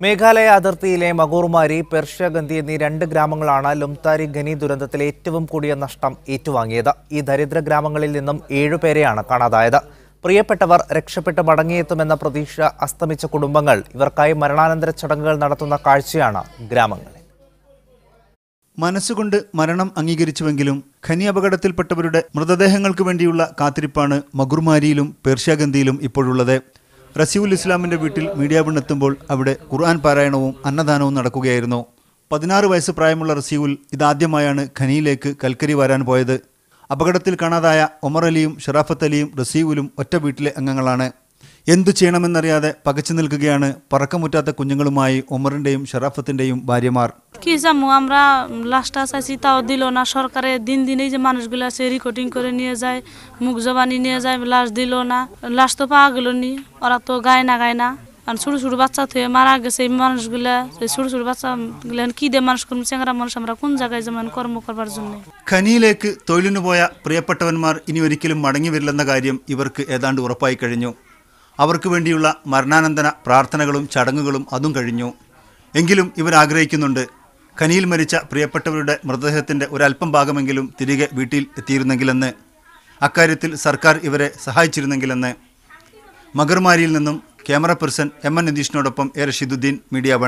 മേഘാലയ അതിർത്തിയിലെ മഗൂർമാരി പെർഷ്യഗന്ധി എന്നീ രണ്ട് ഗ്രാമങ്ങളാണ് ലുംതാരി ഖനി ദുരന്തത്തിൽ ഏറ്റവും കൂടിയ നഷ്ടം ഏറ്റുവാങ്ങിയത്. ഈ ദരിദ്ര ഗ്രാമങ്ങളിൽ നിന്നും ഏഴുപേരെയാണ് കാണാതായത്. പ്രിയപ്പെട്ടവർ രക്ഷപ്പെട്ട് മടങ്ങിയെത്തുമെന്ന പ്രതീക്ഷ അസ്തമിച്ച കുടുംബങ്ങൾ ഇവർക്കായി മരണാനന്തര ചടങ്ങുകൾ നടത്തുന്ന കാഴ്ചയാണ് ഗ്രാമങ്ങളിൽ. മനസ്സുകൊണ്ട് മരണം അംഗീകരിച്ചുവെങ്കിലും ഖനി അപകടത്തിൽപ്പെട്ടവരുടെ മൃതദേഹങ്ങൾക്ക് വേണ്ടിയുള്ള കാത്തിരിപ്പാണ് മഗുർമാരിയിലും പേർഷ്യാഗന്തിയിലും ഇപ്പോഴുള്ളത്. റസീവുൽ ഇസ്ലാമിന്റെ വീട്ടിൽ മീഡിയ എത്തുമ്പോൾ അവിടെ ഖുർആൻ പാരായണവും അന്നദാനവും നടക്കുകയായിരുന്നു. പതിനാറ് വയസ്സ് പ്രായമുള്ള റസീവുൽ ഇതാദ്യമായാണ് ഖനിയിലേക്ക് കൽക്കരി വരാൻ പോയത്. അപകടത്തിൽ കാണാതായ ഒമർ അലിയും ഷറാഫത്ത് അലിയും റസീവുലും ഒറ്റ വീട്ടിലെ അംഗങ്ങളാണ്. എന്തു ചെയ്യണമെന്നറിയാതെ പകച്ചു നിൽക്കുകയാണ്. പറക്കമുറ്റാത്ത കുഞ്ഞുങ്ങളുമായി ഒമറിന്റെയും ഷറാഫത്തിന്റെയും ഭാര്യമാർ. কি যাবো আমরা লাশটা চাইছি তাও দিল না সরকারে দিন দিনেই যে মানুষগুলো আছে রেকর্ডিং করে নিয়ে যায় মুখ জবানি নিয়ে যায় লাশ দিল না লাশ তো পাওয়া গেল নি ওরা তো গায় না গায় না আর ছোটো ছোটো বাচ্চা থেকে মারা গেছে এই মানুষগুলা এই ছোটো ছোটো বাচ্চা গুলা কি দিয়ে মানুষ করবো চেংরা মানুষ আমরা কোন জায়গায় যেমন কর্ম করবার জন্য ഖനിയിലേക്ക് തൊഴിലിനു പോയ പ്രിയപ്പെട്ടവന്മാർ ഇനി ഒരിക്കലും മടങ്ങി വരില്ലെന്ന കാര്യം ഇവർക്ക് ഏതാണ്ട് ഉറപ്പായി കഴിഞ്ഞു അവർക്ക് വേണ്ടിയുള്ള മരണാനന്തര പ്രാർത്ഥനകളും ചടങ്ങുകളും അതും കഴിഞ്ഞു എങ്കിലും ഇവർ ആഗ്രഹിക്കുന്നുണ്ട് ഖനിയിൽ മരിച്ച പ്രിയപ്പെട്ടവരുടെ മൃതദേഹത്തിന്റെ ഒരല്പം ഭാഗമെങ്കിലും തിരികെ വീട്ടിൽ എത്തിയിരുന്നെങ്കിലെന്ന് അക്കാര്യത്തിൽ സർക്കാർ ഇവരെ സഹായിച്ചിരുന്നെങ്കിലെന്ന്. മഗർമാരിയിൽ നിന്നും ക്യാമറ പേഴ്സൺ എം എൻ നിതീഷിനോടൊപ്പം എ റഷീദുദ്ദീൻ മീഡിയ